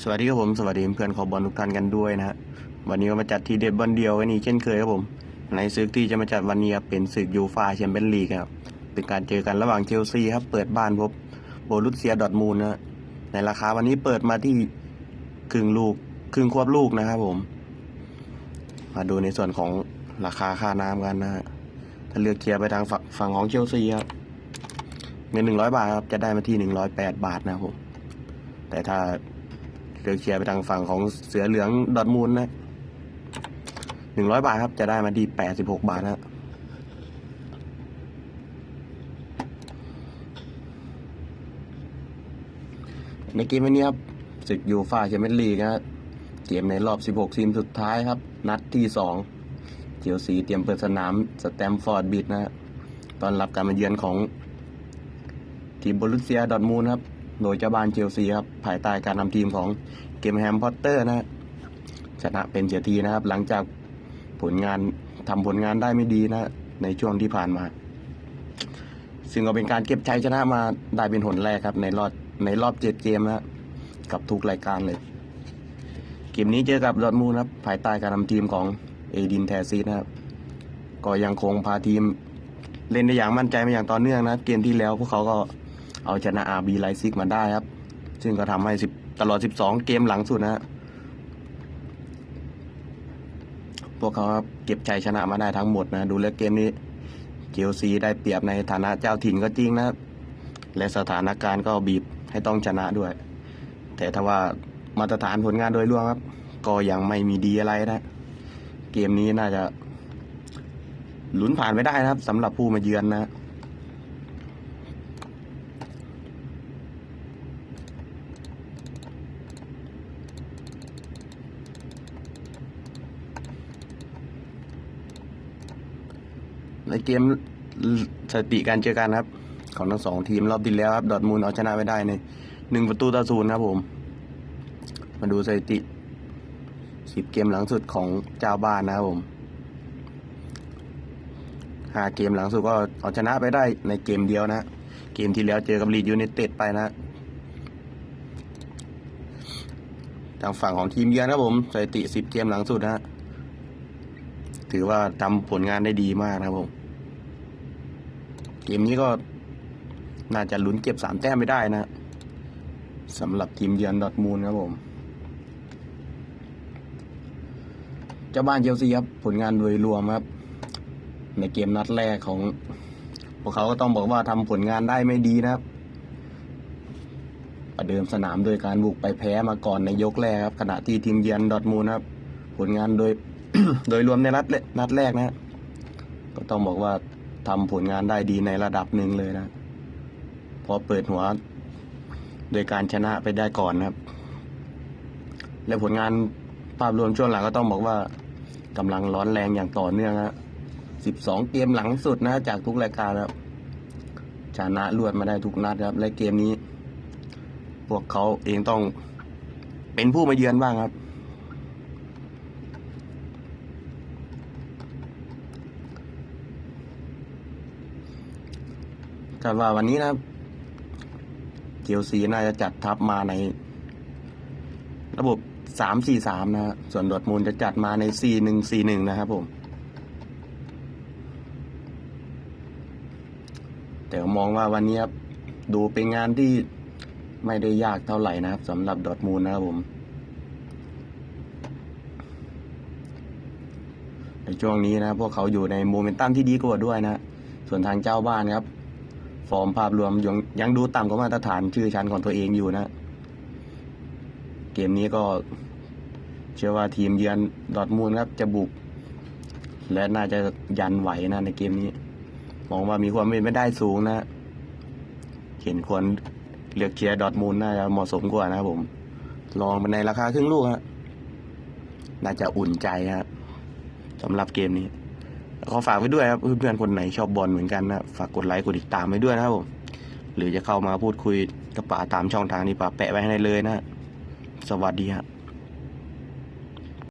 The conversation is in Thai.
สวัสดีครับผมสวัสดีเพื่อนขอบอลทุกท่านกันด้วยนะฮะวันนี้ก็มาจัดทีเด็ดบอลเดียวกันอีกเช่นเคยครับผม ในศึกที่จะมาจัดวันนี้เป็นศึกยูฟาแชมเปี้ยนลีกครับเป็นการเจอกันระหว่างเชลซีครับเปิดบ้านพบโบรุสเซียดอทมูลนะในราคาวันนี้เปิดมาที่ครึ่งลูกครึ่งควบลูกนะครับผม มาดูในส่วนของราคาค่าน้ำกันนะฮะถ้าเลือกเคลียร์ไปทางฝั่งฝั่งของเชลซีครับเงินหนึ่งร้อยบาทครับจะได้มาที่หนึ่งร้อยแปดบาทนะครับผมแต่ถ้า เลือกเชียร์ไปทางฝั่งของเสือเหลืองดอร์ทมูลนะหนึ่งร้อยบาทครับ จะได้มาที่แปดสิบหกบาทนะในเกมวันนี้ครับศึกยูฟ่าแชมเปี้ยนลีกนะเกมในรอบ 16 ทีมสุดท้ายครับ นัดที่2เชลซีเตรียมเปิดสนามสแตมฟอร์ดบิดนะตอนรับการมาเยือนของทีมโบรุสเซียดอทมูลครับ โดยเจ้าบ้านเชลซีครับภายใต้การนำทีมของเกมแฮมพอตเตอร์นะชนะเป็นเสียทีนะครับ หลังจากผลงานทำผลงานได้ไม่ดีนะ ในช่วงที่ผ่านมา ซึ่งก็เป็นการเก็บชัยชนะมาได้เป็นหนแรกครับ ในรอบในรอบเจ็ดเกมนะกับทุกรายการเลย เกมนี้เจอกับดอร์ทมูลครับ ภายใต้การนำทีมของเอดินแทซีนะครับ ก็ยังคงพาทีมเล่นได้อย่างมั่นใจมาอย่างต่อเนื่องนะ เกมที่แล้วพวกเขาก็ เอาชนะอาร์บีไลซิกมาได้ครับ ซึ่งก็ทำให้สิบตลอด 12 เกมหลังสุดนะฮะพวกเขาเก็บชัยชนะมาได้ทั้งหมดนะ ดูแลเกมนี้เจลซีได้เปรียบในฐานะเจ้าถิ่นก็จริงนะครับ และสถานการณ์ก็บีบให้ต้องชนะด้วย แต่ถ้าว่ามาตรฐานผลงานโดยรวมครับ ก็ยังไม่มีดีอะไรนะ เกมนี้น่าจะลุ้นผ่านไม่ได้นะครับสำหรับผู้มาเยือนนะ ในเกมสถิติการเจอกันครับ ของทั้งสองทีมรอบที่แล้วครับ ดอทมูลเอาชนะไปได้ในหนึ่งประตูต่อศูนย์ครับผม มาดูสถิติสิบเกมหลังสุดของเจ้าบ้านนะครับผมห้าเกมหลังสุดก็เอาชนะไปได้ในเกมเดียวนะ เกมที่แล้วเจอกับลีดยูไนเต็ดไปนะทางฝั่งของทีมเยือนครับผมสถิติสิบเกมหลังสุดนะ ถือว่าทำผลงานได้ดีมากนะครับผม เกมนี้ก็น่าจะลุ้นเก็บสามแต้มไม่ได้นะสำหรับทีมเยือนดอทมูลครับผมเจ้าบ้านเชลซีครับ ผลงานโดยรวมครับ ในเกมนัดแรกของ พวกเขาก็ต้องบอกว่าทำผลงานได้ไม่ดีนะครับประเดิมสนามโดยการบุกไปแพ้มาก่อนในยกแรกครับขณะที่ทีมเยือนดอทมูลนครับ ผลงานโดย โดยรวมในนัดนัดแรกนะ ก็ต้องบอกว่าทำผลงานได้ดีในระดับหนึ่งเลยนะ พอเปิดหัว โดยการชนะไปได้ก่อนนะครับ และผลงานภาพรวมช่วงหลังก็ต้องบอกว่ากำลังร้อนแรงอย่างต่อเนื่องนะสิบสองเกมหลังสุดนะ จากทุกรายการครับ ชนะรวดมาได้ทุกนัดครับ และเกมนี้ พวกเขาเองต้องเป็นผู้มาเยือนบ้างครับ แต่ว่าวันนี้นะครับเจลซีน่าจะจัดทัพมาใน ระบบสามสี่สามนะฮะส่วนดอร์ทมูลจะจัดมาในสี่หนึ่งสี่หนึ่งนะครับผม แต่ผมมองว่าวันนี้ครับดูเป็นงานที่ไม่ได้ยากเท่าไหร่นะครับสำหรับดอร์ทมูลนะครับผม ในช่วงนี้นะพวกเขาอยู่ในโมเมนตัมที่ดีกว่าด้วยนะ ส่วนทางเจ้าบ้านครับ ฟอร์มภาพรวมยังยังดูต่ำกว่ามาตรฐานชื่อชั้นของตัวเองอยู่นะ เกมนี้ก็เชื่อว่าทีมเยือนดอทมูลครับ จะบุก และน่าจะยันไหวนะในเกมนี้ มองว่ามีความเป็นไปได้สูงนะ เห็นควรเลือกเชียร์ดอทมูลน่าจะเหมาะสมกว่านะครับผม ลองมาในราคาครึ่งลูกฮะน่าจะอุ่นใจฮะสำหรับเกมนี้ ขอฝากไว้ด้วยครับเพื่อนๆคนไหนชอบบอลเหมือนกันนะฝากกดไลค์กดติดตามไว้ด้วยนะครับผมหรือจะเข้ามาพูดคุยกับป๋าตามช่องทางนี้ป๋าแปะไว้ให้เลยนะ สวัสดีครับ